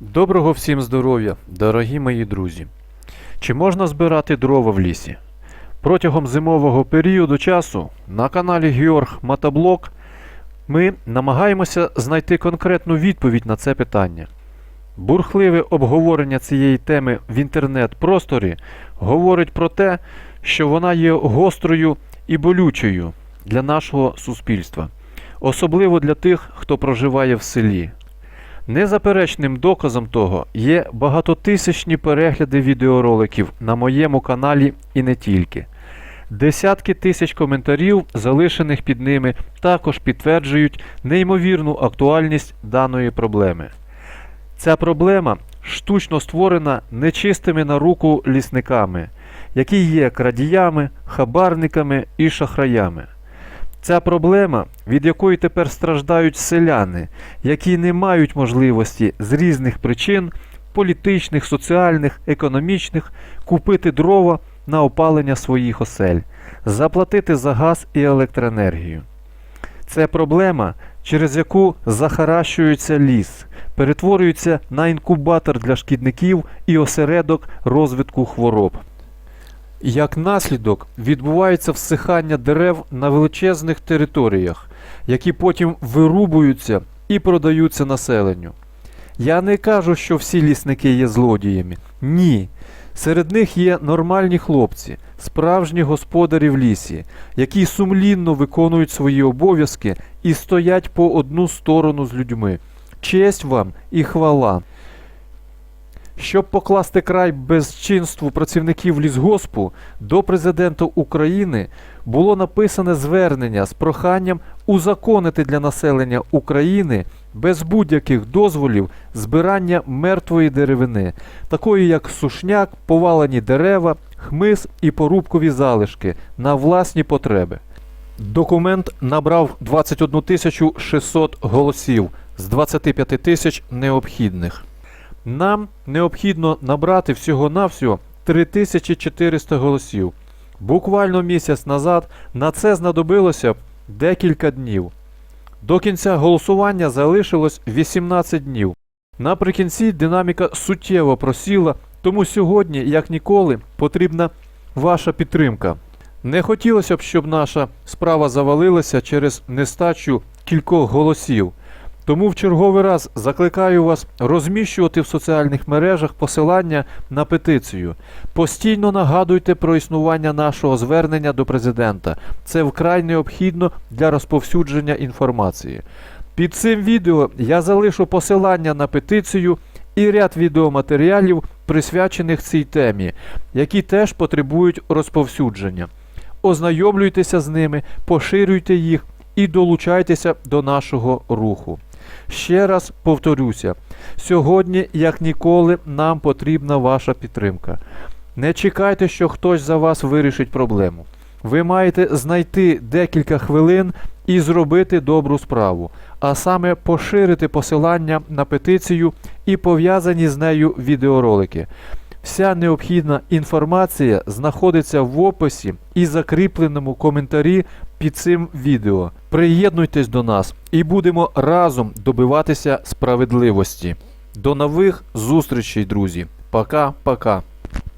Доброго всім здоров'я, дорогі мої друзі. Чи можна збирати дрова в лісі? Протягом зимового періоду часу на каналі Георг Мотоблок ми намагаємося знайти конкретну відповідь на це питання. Бурхливе обговорення цієї теми в інтернет-просторі говорить про те, що вона є гострою і болючою для нашого суспільства, особливо для тих, хто проживає в селі. Незаперечним доказом того є багатотисячні перегляди відеороликів на моєму каналі і не тільки. Десятки тисяч коментарів, залишених під ними, також підтверджують неймовірну актуальність даної проблеми. Ця проблема штучно створена нечистими на руку лісниками, які є крадіями, хабарниками і шахраями. Ця проблема, від якої тепер страждають селяни, які не мають можливості з різних причин політичних, соціальних, економічних купити дрова на опалення своїх осель, заплатити за газ і електроенергію. Це проблема, через яку захаращується ліс, перетворюється на інкубатор для шкідників і осередок розвитку хвороб. Як наслідок відбувається всихання дерев на величезних територіях, які потім вирубуються і продаються населенню. Я не кажу, що всі лісники є злодіями. Ні. Серед них є нормальні хлопці, справжні господарі в лісі, які сумлінно виконують свої обов'язки і стоять по одну сторону з людьми. Честь вам і хвала. Щоб покласти край безчинству працівників лісгоспу, до президента України було написане звернення з проханням узаконити для населення України без будь-яких дозволів збирання мертвої деревини, такої як сушняк, повалені дерева, хмиз і порубкові залишки на власні потреби. Документ набрав 21 600 голосів з 25 тисяч необхідних. Нам необхідно набрати всього-навсього 3400 голосів. Буквально місяць назад на це знадобилося декілька днів. До кінця голосування залишилось 18 днів. Наприкінці динаміка суттєво просіла, тому сьогодні, як ніколи, потрібна ваша підтримка. Не хотілося б, щоб наша справа завалилася через нестачу кількох голосів. Тому в черговий раз закликаю вас розміщувати в соціальних мережах посилання на петицію. Постійно нагадуйте про існування нашого звернення до президента. Це вкрай необхідно для розповсюдження інформації. Під цим відео я залишу посилання на петицію і ряд відеоматеріалів, присвячених цій темі, які теж потребують розповсюдження. Ознайомлюйтеся з ними, поширюйте їх і долучайтеся до нашого руху. Ще раз повторюся: сьогодні, як ніколи, нам потрібна ваша підтримка. Не чекайте, що хтось за вас вирішить проблему. Ви маєте знайти декілька хвилин і зробити добру справу, а саме поширити посилання на петицію і пов'язані з нею відеоролики. Вся необхідна інформація знаходиться в описі і закріпленому коментарі під цим відео. Приєднуйтесь до нас і будемо разом добиватися справедливості. До нових зустрічей, друзі. Пока-пока.